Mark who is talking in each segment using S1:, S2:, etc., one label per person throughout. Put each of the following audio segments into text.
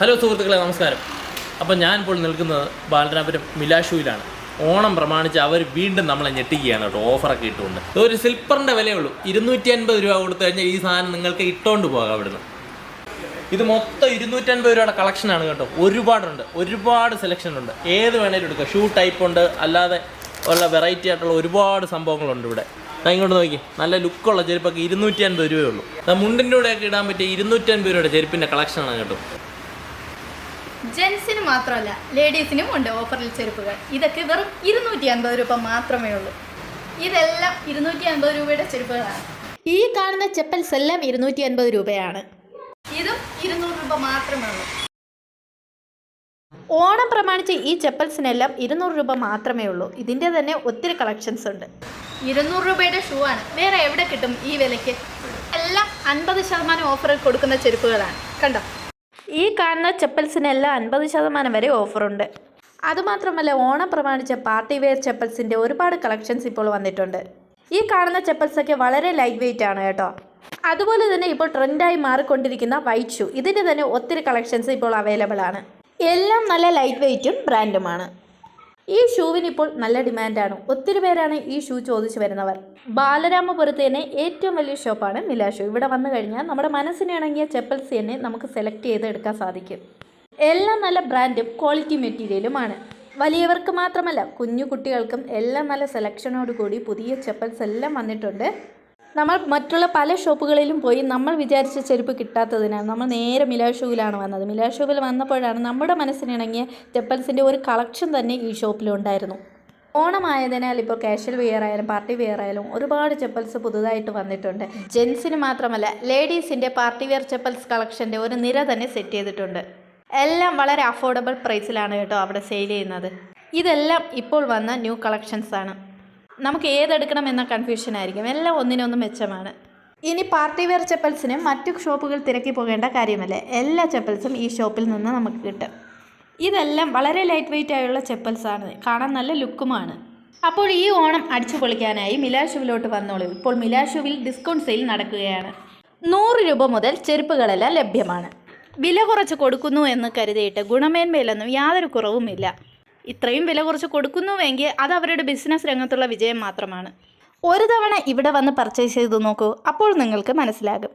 S1: Hello സുഹൃത്തുക്കളെ നമസ്കാരം. അപ്പം ഞാനിപ്പോൾ നിൽക്കുന്നത് ബാലരാപുരം മിലാഷുവിലാണ് ഓണം പ്രമാണിച്ച് അവർ വീണ്ടും നമ്മളെ ഞെട്ടിക്കുകയാണ് കേട്ടോ ഓഫറൊക്കെ ഇട്ടുകൊണ്ട്. ഒരു സിൽപ്പറിന്റെ വിലയുള്ളൂ. ഇരുന്നൂറ്റി അൻപത് രൂപ കൊടുത്തു കഴിഞ്ഞാൽ ഈ സാധനം നിങ്ങൾക്ക് ഇട്ടുകൊണ്ട് പോകാം അവിടുന്ന്. ഇത് മൊത്തം ഇരുന്നൂറ്റൻപത് രൂപയുടെ കളക്ഷനാണ് കേട്ടോ. ഒരുപാടുണ്ട്. ഒരുപാട് സെലക്ഷൻ ഉണ്ട്. ഏത് വേണേലും എടുക്കുക ഷൂ ടൈപ്പ് ഉണ്ട്. അല്ലാതെ ഉള്ള വെറൈറ്റി ആയിട്ടുള്ള ഒരുപാട് സംഭവങ്ങളുണ്ട് ഇവിടെ. ഞാൻ ഇങ്ങോട്ട് നോക്കി. നല്ല ലുക്കുള്ള ചെരുപ്പൊക്കെ ഇരുന്നൂറ്റി അൻപത് രൂപയേ ഉള്ളൂ. മുണ്ടിന്റെ കൂടെയൊക്കെ ഇടാൻ പറ്റിയ ഇരുന്നൂറ്റി അൻപത് രൂപയുടെ ചെരുപ്പിന്റെ കളക്ഷനാണ് കേട്ടോ.
S2: ജെൻസിന് മാത്രമല്ല ലേഡീസിനും ഉണ്ട് ഓഫറിൽ ചെരുപ്പുകൾ. ഇതൊക്കെ വെറും ഇരുന്നൂറ്റി അൻപത് രൂപ മാത്രമേ ഉള്ളൂ. ഇതെല്ലാം ഇരുന്നൂറ്റി അൻപത് രൂപയുടെ ചെരുപ്പുകളാണ്.
S3: ഈ കാണുന്ന ചെപ്പൽസ് എല്ലാം ഇരുന്നൂറ്റി അൻപത് രൂപയാണ്.
S2: ഇതും ഇരുന്നൂറ് രൂപ മാത്രമേ ഉള്ളൂ.
S3: ഓണം പ്രമാണിച്ച് ഈ ചെപ്പൽസിനെല്ലാം ഇരുന്നൂറ് രൂപ മാത്രമേ ഉള്ളൂ. ഇതിന്റെ തന്നെ ഒത്തിരി കളക്ഷൻസ് ഉണ്ട്.
S2: ഇരുന്നൂറ് രൂപയുടെ ഷൂ ആണ്. വേറെ എവിടെ കിട്ടും ഈ വിലയ്ക്ക്? എല്ലാം അൻപത് ശതമാനം ഓഫറിൽ കൊടുക്കുന്ന ചെരുപ്പുകളാണ്. കണ്ടോ?
S3: ഈ കാണുന്ന ചെപ്പൽസിനെല്ലാം അൻപത് ശതമാനം വരെ ഓഫറുണ്ട്. അതുമാത്രമല്ല ഓണം പ്രമാണിച്ച പാർട്ടി വെയർ ചെപ്പൽസിന്റെ ഒരുപാട് കളക്ഷൻസ് ഇപ്പോൾ വന്നിട്ടുണ്ട്. ഈ കാണുന്ന ചെപ്പൽസൊക്കെ വളരെ ലൈറ്റ് വെയിറ്റ് ആണ് കേട്ടോ. അതുപോലെ തന്നെ ഇപ്പോൾ ട്രെൻഡായി മാറിക്കൊണ്ടിരിക്കുന്ന വൈറ്റ് ഷൂ ഇതിന്റെ തന്നെ ഒത്തിരി കളക്ഷൻസ് ഇപ്പോൾ അവൈലബിൾ ആണ്. എല്ലാം നല്ല ലൈറ്റ് വെയിറ്റും ബ്രാൻഡുമാണ് ഈ ഷൂവിന് ഇപ്പോൾ നല്ല ഡിമാൻഡാണ്. ഒത്തിരി പേരാണ് ഈ ഷൂ ചോദിച്ചു വരുന്നവർ. ബാലരാമപുരത്ത് തന്നെ ഏറ്റവും വലിയ ഷോപ്പാണ് മിലാ ഷൂ. ഇവിടെ വന്നു കഴിഞ്ഞാൽ നമ്മുടെ മനസ്സിന് ഇണങ്ങിയ ചെപ്പൽസ് തന്നെ നമുക്ക് സെലക്ട് ചെയ്ത് എടുക്കാൻ സാധിക്കും. എല്ലാം നല്ല ബ്രാൻഡും ക്വാളിറ്റി മെറ്റീരിയലുമാണ്. വലിയവർക്ക് മാത്രമല്ല കുഞ്ഞു കുട്ടികൾക്കും എല്ലാം നല്ല സെലക്ഷനോട് കൂടി പുതിയ ചെപ്പൽസ് എല്ലാം വന്നിട്ടുണ്ട്. നമ്മൾ മറ്റുള്ള പല ഷോപ്പുകളിലും പോയി നമ്മൾ വിചാരിച്ച ചെരുപ്പ് കിട്ടാത്തതിനാൽ നമ്മൾ നേരെ മിലാ ഷൂവിലാണ് വന്നത്. മിലാ ഷൂവിൽ വന്നപ്പോഴാണ് നമ്മുടെ മനസ്സിനിണങ്ങിയ ചെപ്പൽസിന്റെ ഒരു കളക്ഷൻ തന്നെ ഈ ഷോപ്പിലുണ്ടായിരുന്നു. ഓണമായതിനാൽ ഇപ്പോൾ കാഷ്വൽ വെയർ ആയാലും പാർട്ടി വെയർ ആയാലും ഒരുപാട് ചെപ്പൽസ് പുതുതായിട്ട് വന്നിട്ടുണ്ട്. ജെൻസിന് മാത്രമല്ല ലേഡീസിന്റെ പാർട്ടി വെയർ ചെപ്പൽസ് കളക്ഷന്റെ ഒരു നിര തന്നെ സെറ്റ് ചെയ്തിട്ടുണ്ട്. എല്ലാം വളരെ അഫോർഡബിൾ പ്രൈസിലാണ് കേട്ടോ അവിടെ സെയിൽ ചെയ്യുന്നത്. ഇതെല്ലാം ഇപ്പോൾ വന്ന ന്യൂ കളക്ഷൻസ് ആണ് നമുക്ക് ഏതെടുക്കണം എന്ന കൺഫ്യൂഷൻ ആയിരിക്കും. എല്ലാം ഒന്നിനൊന്ന് മെച്ചമാണ്. ഇനി പാർട്ടി വെയർ ചെപ്പൽസിന് മറ്റു ഷോപ്പുകൾ തിരക്കി പോകേണ്ട കാര്യമല്ലേ? എല്ലാ ചെപ്പൽസും ഈ ഷോപ്പിൽ നിന്ന് നമുക്ക് കിട്ടും. ഇതെല്ലാം വളരെ ലൈറ്റ് വെയിറ്റ് ആയുള്ള ചെപ്പൽസ് ആണ്. കാണാൻ നല്ല ലുക്കുമാണ് അപ്പോൾ ഈ ഓണം അടിച്ചു പൊളിക്കാനായി മിലാഷുവിലോട്ട് വന്നോളൂ. ഇപ്പോൾ മിലാഷുവിൽ ഡിസ്കൗണ്ട് സെയിൽ നടക്കുകയാണ്. നൂറ് രൂപ മുതൽ ചെരുപ്പുകളെല്ലാം ലഭ്യമാണ്. വില കുറച്ച് കൊടുക്കുന്നു എന്ന് കരുതിയിട്ട് ഗുണമേന്മയിലൊന്നും യാതൊരു കുറവുമില്ല. ഇത്രയും വില കുറച്ച് കൊടുക്കുന്നുവെങ്കിൽ അത് അവരുടെ ബിസിനസ് രംഗത്തുള്ള വിജയം മാത്രമാണ്. ഒരു തവണ ഇവിടെ വന്ന് പർച്ചേസ് ചെയ്ത് നോക്കൂ അപ്പോൾ നിങ്ങൾക്ക് മനസ്സിലാകും.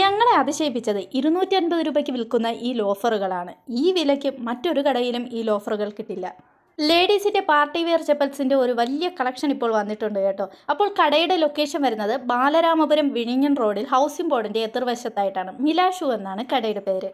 S3: ഞങ്ങളെ അതിശയിപ്പിച്ചത് ഇരുന്നൂറ്റി അൻപത് രൂപയ്ക്ക് വിൽക്കുന്ന ഈ ലോഫറുകളാണ് ഈ വിലയ്ക്ക് മറ്റൊരു കടയിലും ഈ ലോഫറുകൾ കിട്ടില്ല. ലേഡീസിന്റെ പാർട്ടി വെയർ ചെപ്പൽസിന്റെ ഒരു വലിയ കളക്ഷൻ ഇപ്പോൾ വന്നിട്ടുണ്ട് കേട്ടോ. അപ്പോൾ കടയുടെ ലൊക്കേഷൻ വരുന്നത് ബാലരാമപുരം വിഴിഞ്ഞൻ റോഡിൽ ഹൗസിംഗ് ബോർഡിന്റെ എതിർവശത്തായിട്ടാണ്. മിലാഷു എന്നാണ് കടയുടെ പേര്.